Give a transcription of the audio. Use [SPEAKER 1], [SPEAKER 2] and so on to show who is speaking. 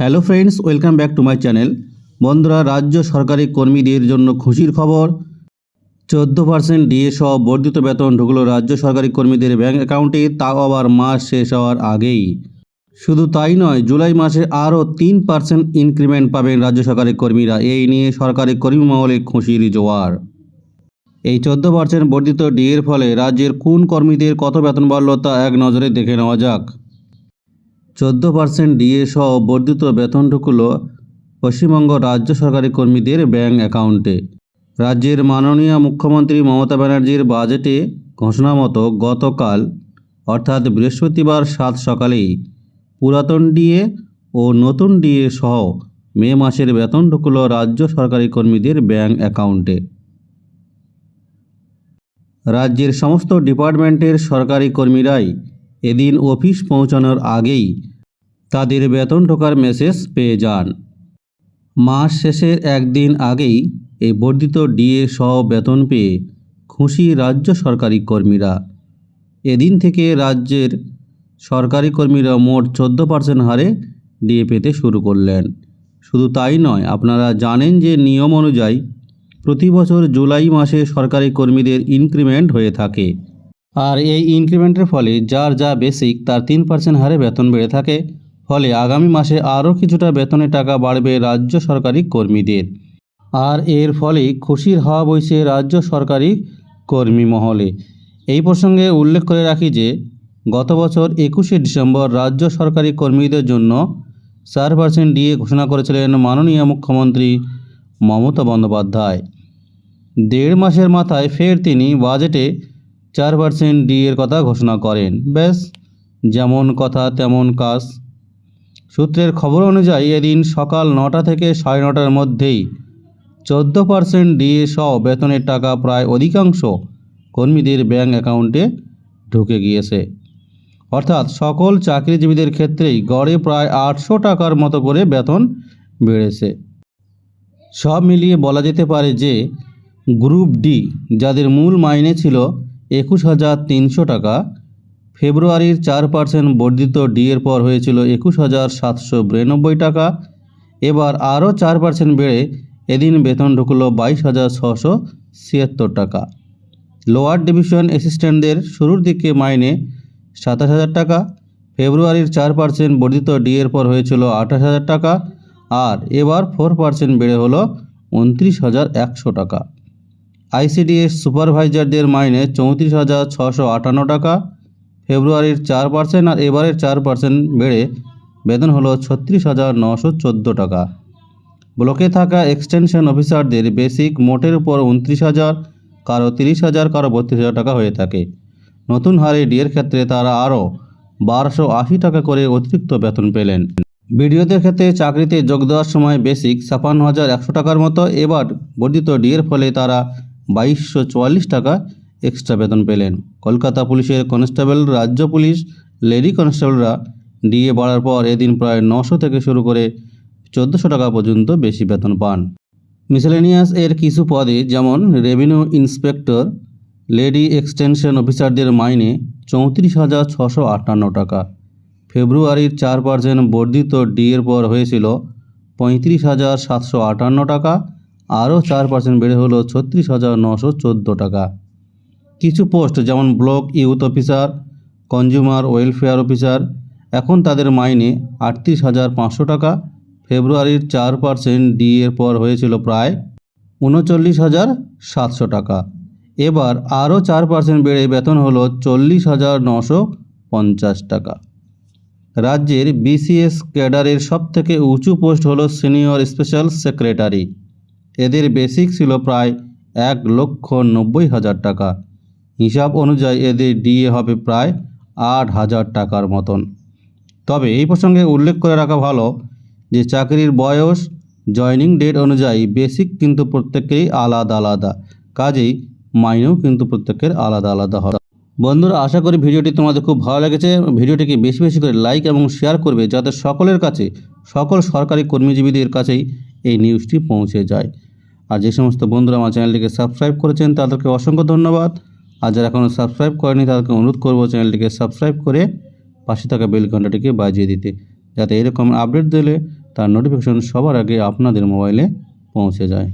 [SPEAKER 1] Hello friends welcome back to my channel বন্ধুরা, রাজ্য সরকারি কর্মীদের জন্য খুশির খবর। চোদ্দ পার্সেন্ট ডিএ সহ বর্ধিত বেতন ঢুকলো রাজ্য সরকারি কর্মীদের ব্যাঙ্ক অ্যাকাউন্টে তাও আবার মাস শেষ হওয়ার আগেই। শুধু তাই নয়, জুলাই মাসে আরও তিন পার্সেন্ট ইনক্রিমেন্ট পাবেন রাজ্য সরকারি কর্মীরা। এই নিয়ে সরকারি কর্মী মহলে খুশির জোয়ার। এই চোদ্দ পার্সেন্ট বর্ধিত ডিএর ফলে রাজ্যের কোন কর্মীদের কত বেতন বাড়ল তা এক নজরে দেখে নেওয়া যাক। চোদ্দ পার্সেন্ট ডিএ সহ বর্ধিত বেতন ঢুকলো পশ্চিমবঙ্গ রাজ্য সরকারি কর্মীদের ব্যাঙ্ক অ্যাকাউন্টে। রাজ্যের মাননীয় মুখ্যমন্ত্রী মমতা ব্যানার্জির বাজেটে ঘোষণা মতো গতকাল, অর্থাৎ বৃহস্পতিবার সাত সকালেই, পুরাতন ডিএ ও নতুন ডিএ সহ মে মাসের বেতন ঢুকল রাজ্য সরকারি কর্মীদের ব্যাঙ্ক অ্যাকাউন্টে। রাজ্যের সমস্ত ডিপার্টমেন্টের সরকারি কর্মীরাই এদিন অফিস পৌঁছানোর আগেই তাদের বেতন ঢোকার মেসেজ পেয়ে যান। মাস শেষের একদিন আগেই এই বর্ধিত ডিএ সহ বেতন পেয়ে খুশি রাজ্য সরকারি কর্মীরা। এদিন থেকে রাজ্যের সরকারি কর্মীরা মোট চোদ্দ পার্সেন্ট হারে ডিএ পেতে শুরু করলেন। শুধু তাই নয়, আপনারা জানেন যে নিয়ম অনুযায়ী প্রতি বছর জুলাই মাসে সরকারি কর্মীদের ইনক্রিমেন্ট হয়ে থাকে। আর এই ইনক্রিমেন্টের ফলে যার যা বেসিক তার তিন পার্সেন্ট হারে বেতন বেড়ে থাকে। ফলে আগামী মাসে আরও কিছুটা বেতনের টাকা বাড়বে রাজ্য সরকারি কর্মীদের। আর এর ফলে খুশির হাওয়া বইছে রাজ্য সরকারি কর্মী মহলে। এই প্রসঙ্গে উল্লেখ করে রাখি যে, গত বছর একুশে ডিসেম্বর রাজ্য সরকারি কর্মীদের জন্য চার পার্সেন্ট ডিএ ঘোষণা করেছিলেন মাননীয় মুখ্যমন্ত্রী মমতা বন্দ্যোপাধ্যায়। দেড় মাসের মাথায় ফের তিনি বাজেটে চার পার্সেন্ট ডিএর কথা ঘোষণা করেন। ব্যাস, যেমন কথা তেমন কাজ। সূত্রের খবর অনুযায়ী এদিন সকাল নটা থেকে সাড়ে নটার মধ্যেই চোদ্দ পার্সেন্ট ডিএ সহ বেতনের টাকা প্রায় অধিকাংশ কর্মীদের ব্যাঙ্ক অ্যাকাউন্টে ঢুকে গিয়েছে। অর্থাৎ সকল চাকরিজীবীদের ক্ষেত্রেই গড়ে প্রায় আটশো টাকার মতো করে বেতন বেড়েছে। সব মিলিয়ে বলা যেতে পারে যে গ্রুপ ডি, যাদের মূল মাইনে ছিল একুশ হাজার তিনশো টাকা। ফেব্রুয়ারির চার পার্সেন্ট বর্ধিত ডিএর পর হয়েছিল একুশ হাজার সাতশো বিরানব্বই টাকা। এবার আরও চার পার্সেন্ট বেড়ে এদিন বেতন ঢুকলো বাইশ হাজার ছশো ছিয়াত্তর টাকা। লোয়ার ডিভিশন অ্যাসিস্ট্যান্টদের শুরুর দিকে মাইনে সাতাশ হাজার টাকা। ফেব্রুয়ারির চার পার্সেন্ট বর্ধিত ডিএর পর হয়েছিল আঠাশ হাজার টাকা। আর এবার ফোর পার্সেন্ট বেড়ে হলো উনত্রিশ হাজার একশো টাকা। আইসিডিএস সুপারভাইজারদের মাইনে চৌত্রিশ হাজার ছশো আটান্ন টাকা। ফেব্রুয়ারির চার পার্সেন্ট আর এবারের চার পার্সেন্ট বেড়ে বেতন হলো ছত্রিশ হাজার নশো চোদ্দ টাকা। ব্লকে থাকা এক্সটেনশন অফিসারদের বেসিক মোটের উপর উনত্রিশ হাজার, কারও তিরিশ হাজার, কারও বত্রিশ হাজার টাকা হয়ে থাকে। নতুন হারে ডিএর ক্ষেত্রে তারা আরও বারোশো আশি টাকা করে অতিরিক্ত বেতন পেলেন। বিডিওদের ক্ষেত্রে চাকরিতে যোগ দেওয়ার সময় বেসিক ছাপান্ন হাজার একশো টাকার মতো এবার বর্ধিত ডিএর ফলে তারা বাইশশো চুয়াল্লিশ টাকা এক্সট্রা বেতন পেলেন। কলকাতা পুলিশের কনস্টেবল, রাজ্য পুলিশ, লেডি কনস্টেবলরা ডিএ বাড়ার পর এদিন প্রায় নশো থেকে শুরু করে চোদ্দোশো টাকা পর্যন্ত বেশি বেতন পান। মিসেলেনিয়াস এর কিছু পদে যেমন রেভিনিউ ইন্সপেক্টর, লেডি এক্সটেনশন অফিসারদের মাইনে চৌত্রিশ হাজার ছশো আটান্ন টাকা। ফেব্রুয়ারির চার পার্সেন্ট বর্ধিত ডিএর পর হয়েছিল পঁয়ত্রিশ হাজার সাতশো আটান্ন টাকা। আরও চার পার্সেন্ট বেড়ে হলো ছত্রিশ হাজার নশো চোদ্দ টাকা। কিছু পোস্ট যেমন block youth officer consumer welfare officer এখন তাদের মাইনে আটত্রিশ হাজার পাঁচশো টাকা। ফেব্রুয়ারির চার পার্সেন্ট ডি এর পর হয়েছিল প্রায় উনচল্লিশ হাজার সাতশো টাকা। এবার আরও চার পার্সেন্ট বেড়ে বেতন হলো চল্লিশ হাজার নশো পঞ্চাশ টাকা। রাজ্যের বিসিএস ক্যাডারের সবথেকে উঁচু পোস্ট হলো সিনিয়র স্পেশাল সেক্রেটারি এদের বেসিক ছিল প্রায় এক লক্ষ নব্বই হাজার টাকা। হিসাব অনুযায়ী এদের ডিএ হবে প্রায় আট হাজার টাকার মতন। তবে এই প্রসঙ্গে উল্লেখ করে রাখা ভালো যে চাকরির বয়স জয়নিং ডেট অনুযায়ী বেসিক কিন্তু প্রত্যেকেরই আলাদা আলাদা। কাজেই মাইনেও কিন্তু প্রত্যেকের আলাদা আলাদা হয়। বন্ধুরা, আশা করি ভিডিওটি তোমাদের খুব ভালো লেগেছে। ভিডিওটিকে বেশি বেশি করে লাইক এবং শেয়ার করবে যাতে সকলের কাছে, সকল সরকারি কর্মীজীবীদের কাছেই এই নিউজটি পৌঁছে যায়। আর যে সমস্ত বন্ধুরা আমার চ্যানেলটিকে সাবস্ক্রাইব করেছেন তাদেরকে অসংখ্য ধন্যবাদ। আর যারা এখনও সাবস্ক্রাইব করেনি তাদেরকে অনুরোধ করব চ্যানেলটিকে সাবস্ক্রাইব করে পাশে থাকা বেল ঘন্টাটিকে বাজিয়ে দিতে, যাতে এরকম আপডেট দিলে তার নোটিফিকেশন সবার আগে আপনাদের মোবাইলে পৌঁছে যায়।